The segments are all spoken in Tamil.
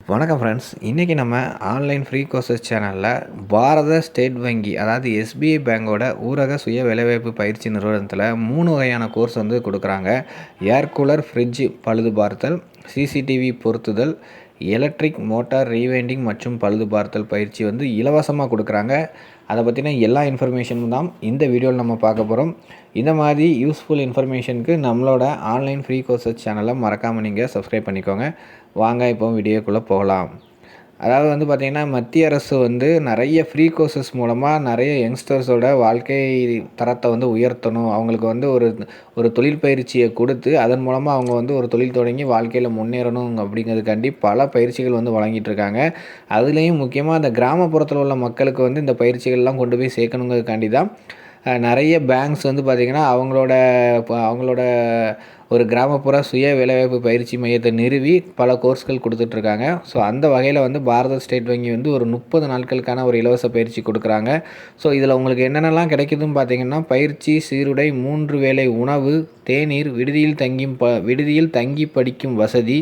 வணக்கம் ஃப்ரெண்ட்ஸ் இன்றைக்கி நம்ம ஆன்லைன் ஃப்ரீ கோர்சஸ் சேனலில் பாரத ஸ்டேட் வங்கி அதாவது எஸ்பிஐ பேங்கோட ஊரக சுய வேலைவாய்ப்பு பயிற்சி நிறுவனத்தில் மூணு வகையான கோர்ஸ் வந்து கொடுக்குறாங்க. ஏர் கூலர் ஃப்ரிட்ஜ் பழுது பார்த்தல் சிசிடிவி பொருத்துதல் எலக்ட்ரிக் மோட்டார் ரீவைண்டிங் மற்றும் பழுது பார்த்தல் பயிற்சி வந்து இலவசமாக கொடுக்குறாங்க. அதை பற்றின எல்லா இன்ஃபர்மேஷனும் தான் இந்த வீடியோவில் நம்ம பார்க்க போகிறோம் இந்த மாதிரி யூஸ்ஃபுல் இன்ஃபர்மேஷனுக்கு நம்மளோட ஆன்லைன் ஃப்ரீ கோர்சஸ் சேனலை மறக்காமல் நீங்கள் சப்ஸ்கிரைப் பண்ணிக்கோங்க. வாங்க இப்போ வீடியோக்குள்ளே போகலாம். அதாவது வந்து பார்த்திங்கன்னா மத்திய அரசு வந்து நிறைய ஃப்ரீ கோர்சஸ் மூலமாக நிறைய யங்ஸ்டர்ஸோட வாழ்க்கை தரத்தை வந்து உயர்த்தணும். அவங்களுக்கு வந்து ஒரு ஒரு தொழில் பயிற்சியை கொடுத்து அதன் மூலமாக அவங்க வந்து ஒரு தொழில் தொடங்கி வாழ்க்கையில் முன்னேறணும் அப்படிங்கிறதுக்காண்டி பல பயிற்சிகள் வந்து வழங்கிட்டு இருக்காங்க. அதுலேயும் முக்கியமாக அந்த கிராமப்புறத்தில் உள்ள மக்களுக்கு வந்து இந்த பயிற்சிகள்லாம் கொண்டு போய் சேர்க்கணுங்கிறதுக்காண்டி தான் நிறைய பேங்க்ஸ் வந்து பார்த்திங்கன்னா அவங்களோட அவங்களோட ஒரு கிராமப்புற சுய வேலைவாய்ப்பு பயிற்சி மையத்தை நிறுவி பல கோர்ஸ்கள் கொடுத்துட்ருக்காங்க. ஸோ அந்த வகையில் வந்து பாரத ஸ்டேட் வங்கி வந்து ஒரு முப்பது நாட்களுக்கான ஒரு இலவச பயிற்சி கொடுக்குறாங்க. ஸோ இதில் உங்களுக்கு என்னென்னலாம் கிடைக்குதுன்னு பார்த்தீங்கன்னா பயிற்சி சீருடை மூன்று வேலை உணவு தேநீர் விடுதியில் தங்கி ப விடுதியில் தங்கி படிக்கும் வசதி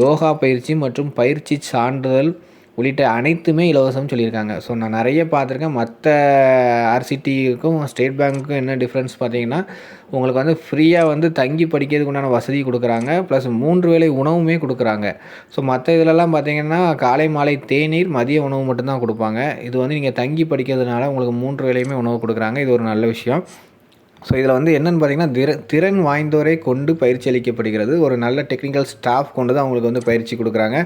யோகா பயிற்சி மற்றும் பயிற்சி சான்றிதழ் உள்ளிட்ட அனைத்துமே இலவசம்னு சொல்லியிருக்காங்க. ஸோ நான் நிறைய பார்த்துருக்கேன். மற்ற ஆர்சிடிக்கும் ஸ்டேட் பேங்க்குக்கும் என்ன டிஃப்ரென்ஸ் பார்த்தீங்கன்னா உங்களுக்கு வந்து ஃப்ரீயாக வந்து தங்கி படிக்கிறதுக்கு உண்டான வசதி கொடுக்குறாங்க. ப்ளஸ் மூன்று வேளை உணவுமே கொடுக்குறாங்க. ஸோ மற்ற இதிலலாம் பார்த்தீங்கன்னா காலை மாலை தேநீர் மதிய உணவு மட்டும்தான் கொடுப்பாங்க. இது வந்து நீங்கள் தங்கி படிக்கிறதுனால உங்களுக்கு மூன்று வேலையுமே உணவு கொடுக்குறாங்க. இது ஒரு நல்ல விஷயம். ஸோ இதில் வந்து என்னென்னு பார்த்தீங்கன்னா திற திறன் வாய்ந்தோரை கொண்டு பயிற்சி அளிக்கப்படுகிறது. ஒரு நல்ல டெக்னிக்கல் ஸ்டாஃப் கொண்டு தான் அவங்களுக்கு வந்து பயிற்சி கொடுக்குறாங்க.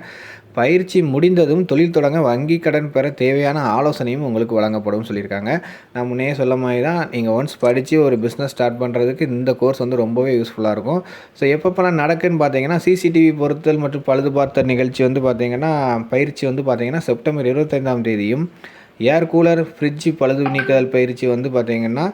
பயிற்சி முடிந்ததும் தொழில் தொடங்க வங்கி கடன் பெற தேவையான ஆலோசனையும் உங்களுக்கு வழங்கப்படும் சொல்லியிருக்காங்க. நான் முன்னே சொல்ல மாதிரி தான் நீங்கள் ஒன்ஸ் படித்து ஒரு பிஸ்னஸ் ஸ்டார்ட் பண்ணுறதுக்கு இந்த கோர்ஸ் வந்து ரொம்பவே யூஸ்ஃபுல்லாக இருக்கும். ஸோ எப்பப்போலாம் நடக்குன்னு பார்த்தீங்கன்னா சிசிடிவி பொருத்தல் மற்றும் பழுது பார்த்த நிகழ்ச்சி வந்து பார்த்திங்கன்னா பயிற்சி வந்து பார்த்திங்கன்னா செப்டம்பர் இருபத்தைந்தாம் தேதியும் ஏர் கூலர் ஃப்ரிட்ஜ் பழுது நீக்குதல் பயிற்சி வந்து பார்த்திங்கன்னா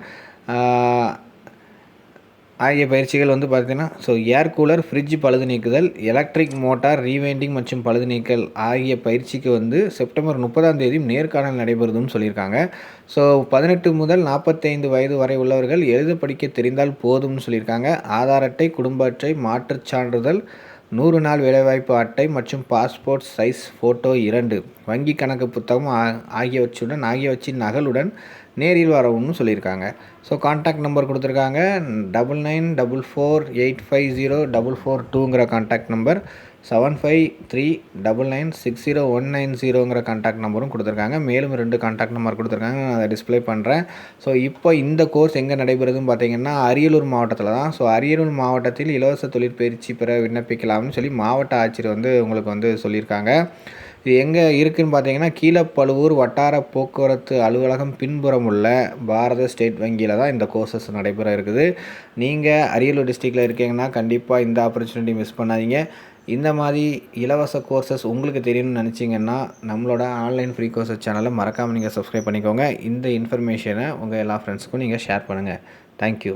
ஆகிய பயிற்சிகள் வந்து பார்த்திங்கன்னா ஸோ ஏர் கூலர் ஃப்ரிட்ஜ் பழுது நீக்குதல் எலக்ட்ரிக் மோட்டார் ரீவைண்டிங் மற்றும் பழுது நீக்கல் ஆகிய பயிற்சிக்கு வந்து செப்டம்பர் முப்பதாம் தேதி நேர்காணல் நடைபெறுதுன்னு சொல்லியிருக்காங்க. ஸோ பதினெட்டு முதல் நாற்பத்தைந்து வயது வரை உள்ளவர்கள் எழுத படிக்க தெரிந்தால் போதும்னு சொல்லியிருக்காங்க. ஆதார் அட்டை குடும்ப அட்டை மாற்றுச் சான்றிதழ் நூறு நாள் வேலைவாய்ப்பு அட்டை மற்றும் பாஸ்போர்ட் சைஸ் ஃபோட்டோ இரண்டு. வங்கி கணக்கு புத்தகம் ஆகியவற்றுடன் ஆகியவற்றின் நகலுடன் நேரில் வரவும்னு சொல்லியிருக்காங்க. ஸோ கான்டாக்ட் நம்பர் கொடுத்துருக்காங்க. Double nine double four eight five zero double four டூங்கிற contact number seven five three double nine six zero one nine ஜீரோங்கிற contact நம்பரும் கொடுத்துருக்காங்க. மேலும் ரெண்டு கான்டாக்ட் நம்பர் கொடுத்துருக்காங்க. நான் அதை டிஸ்பிளே பண்ணுறேன் ஸோ இப்போ இந்த கோர்ஸ் எங்கே நடைபெறுதுன்னு பார்த்தீங்கன்னா அரியலூர் மாவட்டத்தில் தான். ஸோ அரியலூர் மாவட்டத்தில் இலவச தொழிற்பயிற்சி பெற விண்ணப்பிக்கலாம்னு சொல்லி மாவட்ட ஆட்சியர் வந்து உங்களுக்கு வந்து சொல்லியிருக்காங்க. இது எங்கே இருக்குதுன்னு பார்த்தீங்கன்னா கீழப்பழுவூர் வட்டார போக்குவரத்து அலுவலகம் பின்புறம் உள்ள பாரத ஸ்டேட் வங்கியில் தான் இந்த கோர்சஸ் நடைபெற இருக்குது. நீங்கள் அரியலூர் டிஸ்ட்ரிக்டில் இருக்கீங்கன்னா கண்டிப்பாக இந்த ஆப்பர்ச்சுனிட்டி மிஸ் பண்ணாதீங்க. இந்த மாதிரி இலவச கோர்சஸ் உங்களுக்கு தெரியணும்னு நினச்சிங்கன்னா நம்மளோட ஆன்லைன் ஃப்ரீ கோர்சஸ் சேனலை மறக்காமல் நீங்கள் சப்ஸ்கிரைப் பண்ணிக்கோங்க. இந்த இன்ஃபர்மேஷனை உங்கள் எல்லா ஃப்ரெண்ட்ஸுக்கும் நீங்கள் ஷேர் பண்ணுங்கள் தேங்க்யூ